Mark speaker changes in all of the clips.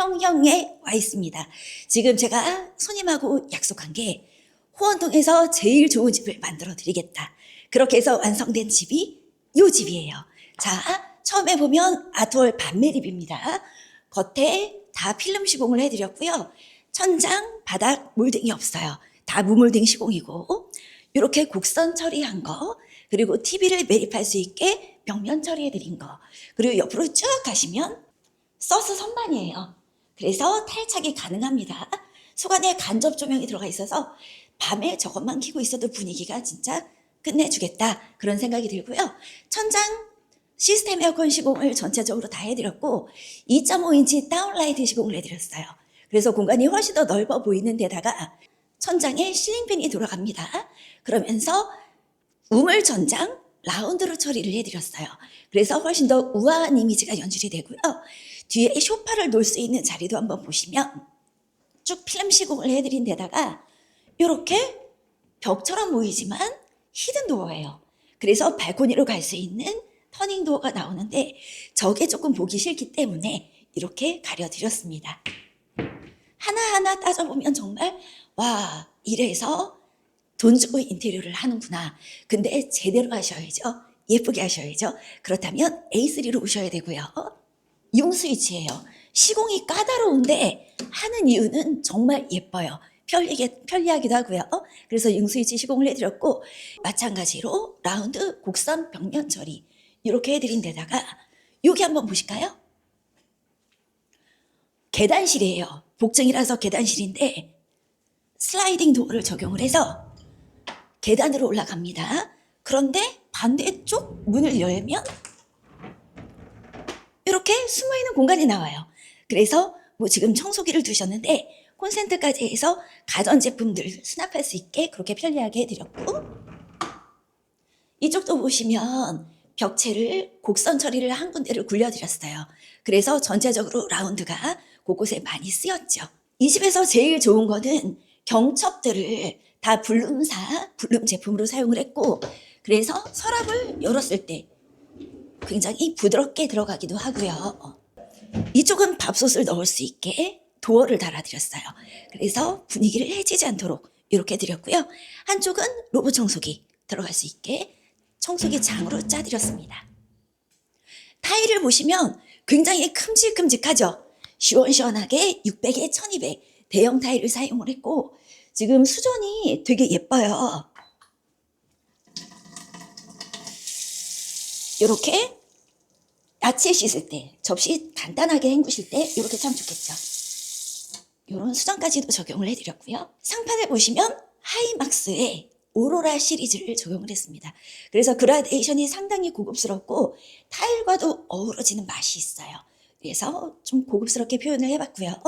Speaker 1: 형형에 와 있습니다. 지금 제가 손님하고 약속한 게 호원동에서 제일 좋은 집을 만들어 드리겠다. 그렇게 해서 완성된 집이 요 집이에요. 자, 처음에 보면 아트월 반매립입니다. 겉에 다 필름 시공을 해드렸고요. 천장, 바닥, 몰딩이 없어요. 다 무몰딩 시공이고 이렇게 곡선 처리한 거 그리고 TV를 매립할 수 있게 벽면 처리해드린 거 그리고 옆으로 쭉 가시면 서스 선반이에요. 그래서 탈착이 가능합니다. 소관에 간접 조명이 들어가 있어서 밤에 저것만 켜고 있어도 분위기가 진짜 끝내주겠다 그런 생각이 들고요. 천장 시스템 에어컨 시공을 전체적으로 다 해드렸고 2.5인치 다운라이트 시공을 해드렸어요. 그래서 공간이 훨씬 더 넓어 보이는 데다가 천장에 실링팬이 돌아갑니다. 그러면서 우물 천장 라운드로 처리를 해드렸어요. 그래서 훨씬 더 우아한 이미지가 연출이 되고요. 뒤에 쇼파를 놓을 수 있는 자리도 한번 보시면 쭉 필름 시공을 해드린 데다가 이렇게 벽처럼 보이지만 히든 도어예요. 그래서 발코니로 갈 수 있는 터닝 도어가 나오는데 저게 조금 보기 싫기 때문에 이렇게 가려드렸습니다. 하나하나 따져보면 정말 와 이래서 돈 주고 인테리어를 하는구나. 근데 제대로 하셔야죠. 예쁘게 하셔야죠. 그렇다면 A3로 오셔야 되고요. 용 스위치예요. 시공이 까다로운데 하는 이유는 정말 예뻐요. 편리게, 편리하기도 하고요. 그래서 용 스위치 시공을 해드렸고 마찬가지로 라운드 곡선 벽면 처리 이렇게 해드린 데다가 여기 한번 보실까요? 계단실이에요. 복층이라서 계단실인데 슬라이딩 도어를 적용을 해서 계단으로 올라갑니다. 그런데 반대쪽 문을 열면 이렇게 숨어있는 공간이 나와요. 그래서 뭐 지금 청소기를 두셨는데 콘센트까지 해서 가전제품들 수납할 수 있게 그렇게 편리하게 해드렸고 이쪽도 보시면 벽체를 곡선 처리를 한 군데를 굴려드렸어요. 그래서 전체적으로 라운드가 곳곳에 많이 쓰였죠. 이 집에서 제일 좋은 거는 경첩들을 다 블룸사, 블룸 제품으로 사용을 했고 그래서 서랍을 열었을 때 굉장히 부드럽게 들어가기도 하고요. 이쪽은 밥솥을 넣을 수 있게 도어를 달아드렸어요. 그래서 분위기를 해치지 않도록 이렇게 드렸고요. 한쪽은 로봇 청소기 들어갈 수 있게 청소기 장으로 짜드렸습니다. 타일을 보시면 굉장히 큼직큼직하죠. 시원시원하게 600에 1200 대형 타일을 사용을 했고 지금 수전이 되게 예뻐요. 이렇게 야채 씻을 때, 접시 간단하게 헹구실 때 이렇게 참 좋겠죠. 이런 수전까지도 적용을 해드렸고요. 상판을 보시면 하이막스의 오로라 시리즈를 적용을 했습니다. 그래서 그라데이션이 상당히 고급스럽고 타일과도 어우러지는 맛이 있어요. 그래서 좀 고급스럽게 표현을 해봤고요.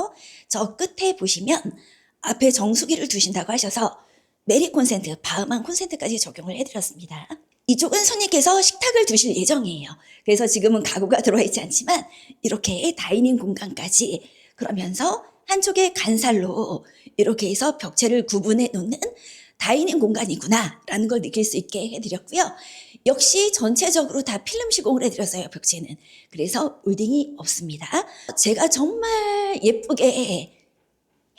Speaker 1: 저 끝에 보시면 앞에 정수기를 두신다고 하셔서 메리 콘센트, 바흐만 콘센트까지 적용을 해드렸습니다. 이쪽 은 손님께서 식탁을 두실 예정이에요. 그래서 지금은 가구가 들어와 있지 않지만 이렇게 다이닝 공간까지 그러면서 한쪽에 간살로 이렇게 해서 벽체를 구분해 놓는 다이닝 공간이구나 라는 걸 느낄 수 있게 해드렸고요. 역시 전체적으로 다 필름 시공을 해드렸어요, 벽체는. 그래서 울딩이 없습니다. 제가 정말 예쁘게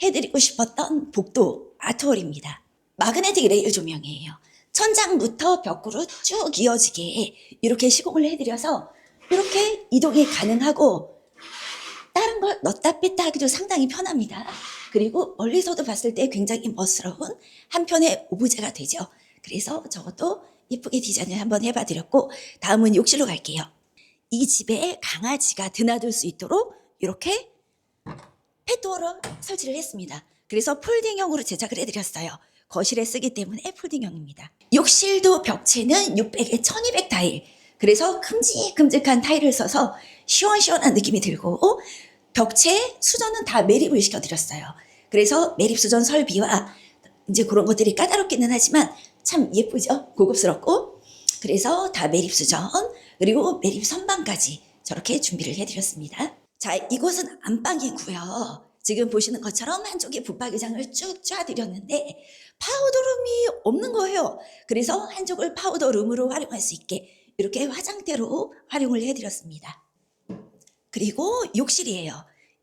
Speaker 1: 해드리고 싶었던 복도 아트월입니다. 마그네틱 레일 조명이에요. 천장부터 벽으로 쭉 이어지게 이렇게 시공을 해드려서 이렇게 이동이 가능하고 다른 걸 넣다 뺐다 하기도 상당히 편합니다. 그리고 멀리서도 봤을 때 굉장히 멋스러운 한 편의 오브제가 되죠. 그래서 저것도 예쁘게 디자인을 한번 해봐 드렸고 다음은 욕실로 갈게요. 이 집에 강아지가 드나들 수 있도록 이렇게 펫도어를 설치를 했습니다. 그래서 폴딩형으로 제작을 해드렸어요. 거실에 쓰기 때문에 폴딩형입니다. 욕실도 벽체는 600에 1200 타일. 그래서 큼직큼직한 타일을 써서 시원시원한 느낌이 들고 벽체 수전은 다 매립을 시켜드렸어요. 그래서 매립 수전 설비와 이제 그런 것들이 까다롭기는 하지만 참 예쁘죠? 고급스럽고. 그래서 다 매립 수전 그리고 매립 선반까지 저렇게 준비를 해드렸습니다. 자, 이곳은 안방이고요. 지금 보시는 것처럼 한쪽에 붙박이장을 쭉 쫙드렸는데 파우더룸이 없는 거예요. 그래서 한쪽을 파우더룸으로 활용할 수 있게 이렇게 화장대로 활용을 해드렸습니다. 그리고 욕실이에요.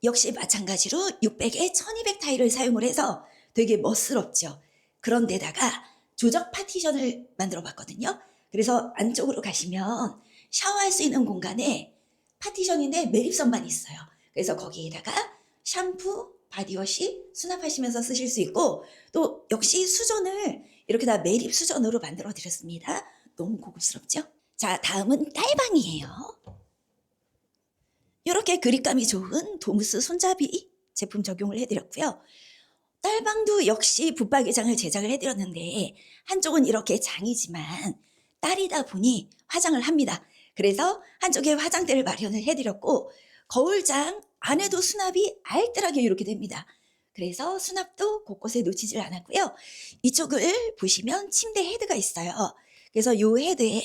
Speaker 1: 역시 마찬가지로 600에 1200 타일을 사용을 해서 되게 멋스럽죠. 그런데다가 조적 파티션을 만들어 봤거든요. 그래서 안쪽으로 가시면 샤워할 수 있는 공간에 파티션인데 매립선만 있어요. 그래서 거기에다가 샴푸, 바디워시 수납하시면서 쓰실 수 있고 또 역시 수전을 이렇게 다 매립 수전으로 만들어 드렸습니다. 너무 고급스럽죠? 자, 다음은 딸방이에요. 이렇게 그립감이 좋은 도무스 손잡이 제품 적용을 해드렸고요. 딸방도 역시 붙박이장을 제작을 해드렸는데 한쪽은 이렇게 장이지만 딸이다 보니 화장을 합니다. 그래서 한쪽에 화장대를 마련을 해드렸고 거울장 안에도 수납이 알뜰하게 이렇게 됩니다. 그래서 수납도 곳곳에 놓치질 않았고요. 이쪽을 보시면 침대 헤드가 있어요. 그래서 이 헤드에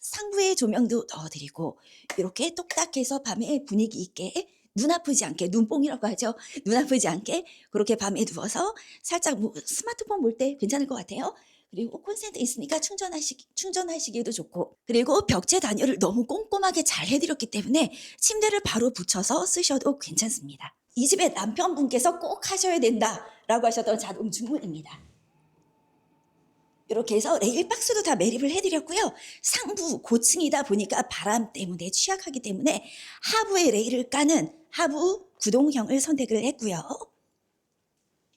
Speaker 1: 상부에 조명도 넣어드리고 이렇게 똑딱해서 밤에 분위기 있게 눈 아프지 않게 눈뽕이라고 하죠. 눈 아프지 않게 그렇게 밤에 누워서 살짝 뭐 스마트폰 볼 때 괜찮을 것 같아요. 그리고 콘센트 있으니까 충전하시, 충전하시기에도 좋고 그리고 벽체 단열을 너무 꼼꼼하게 잘 해드렸기 때문에 침대를 바로 붙여서 쓰셔도 괜찮습니다. 이 집에 남편분께서 꼭 하셔야 된다라고 하셨던 자동 주문입니다. 이렇게 해서 레일 박스도 다 매립을 해드렸고요. 상부 고층이다 보니까 바람 때문에 취약하기 때문에 하부에 레일을 까는 하부 구동형을 선택을 했고요.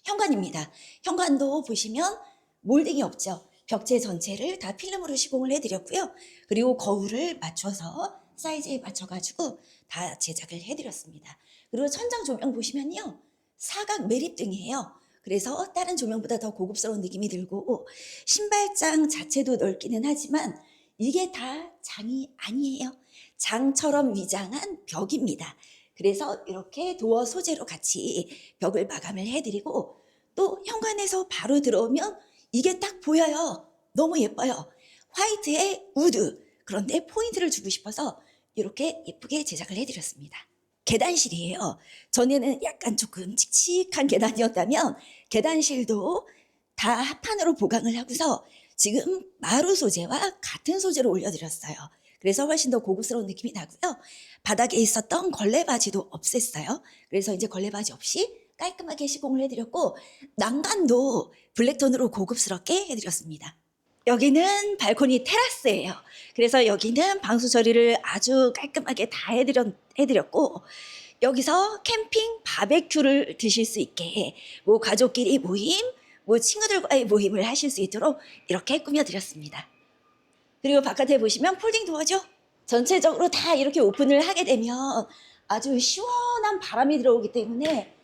Speaker 1: 현관입니다. 현관도 보시면 몰딩이 없죠. 벽체 전체를 다 필름으로 시공을 해드렸고요. 그리고 거울을 맞춰서 사이즈에 맞춰가지고 다 제작을 해드렸습니다. 그리고 천장 조명 보시면요. 사각 매립등이에요. 그래서 다른 조명보다 더 고급스러운 느낌이 들고 신발장 자체도 넓기는 하지만 이게 다 장이 아니에요. 장처럼 위장한 벽입니다. 그래서 이렇게 도어 소재로 같이 벽을 마감을 해드리고 또 현관에서 바로 들어오면 이게 딱 보여요. 너무 예뻐요. 화이트에 우드. 그런데 포인트를 주고 싶어서 이렇게 예쁘게 제작을 해드렸습니다. 계단실이에요. 전에는 약간 조금 칙칙한 계단이었다면 계단실도 다 합판으로 보강을 하고서 지금 마루 소재와 같은 소재로 올려드렸어요. 그래서 훨씬 더 고급스러운 느낌이 나고요. 바닥에 있었던 걸레 바지도 없앴어요. 그래서 이제 걸레 바지 없이 깔끔하게 시공을 해드렸고 난간도 블랙톤으로 고급스럽게 해드렸습니다. 여기는 발코니 테라스예요. 그래서 여기는 방수 처리를 아주 깔끔하게 다 해드렸, 해드렸고 여기서 캠핑 바베큐를 드실 수 있게 뭐 가족끼리 모임, 뭐 친구들과의 모임을 하실 수 있도록 이렇게 꾸며드렸습니다. 그리고 바깥에 보시면 폴딩 도어죠. 전체적으로 다 이렇게 오픈을 하게 되면 아주 시원한 바람이 들어오기 때문에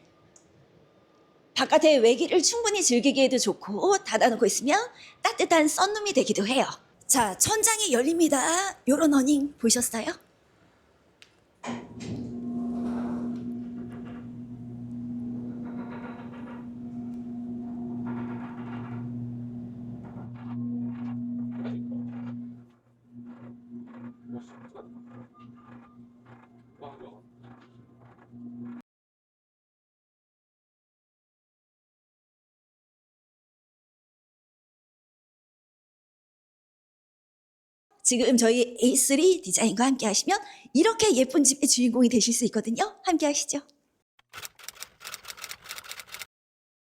Speaker 1: 바깥의 외기를 충분히 즐기기에도 좋고 닫아놓고 있으면 따뜻한 썬룸이 되기도 해요. 자, 천장이 열립니다. 요런 어닝 보셨어요? 지금 저희 A3 디자인과 함께 하시면 이렇게 예쁜 집의 주인공이 되실 수 있거든요. 함께 하시죠.